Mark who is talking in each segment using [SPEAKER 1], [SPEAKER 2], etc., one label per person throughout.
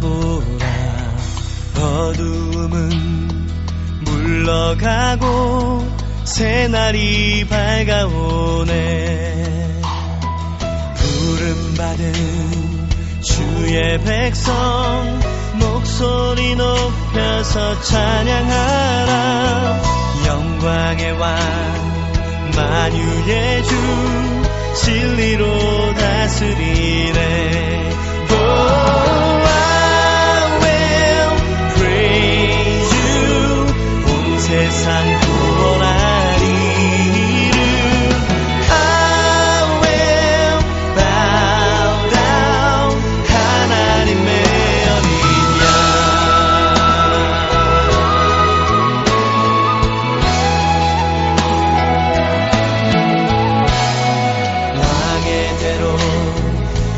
[SPEAKER 1] 보라. 어두움은 물러가고 새날이 밝아오네. 부름받은 주의 백성 목소리 높여서 찬양하라. 영광의 왕 만유의 주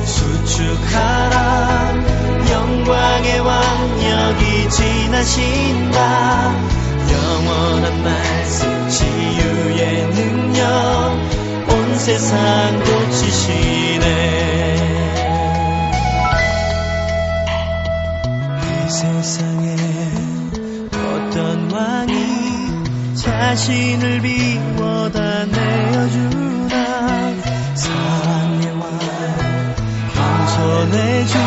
[SPEAKER 1] 수축하라. 영광의 왕 여기 지나신다 영원한 말씀 치유의 능력 온 세상 고치시네. 이 세상에 어떤 왕이 자신을 비워다 내어주나? 사랑의 왕 겸손의 주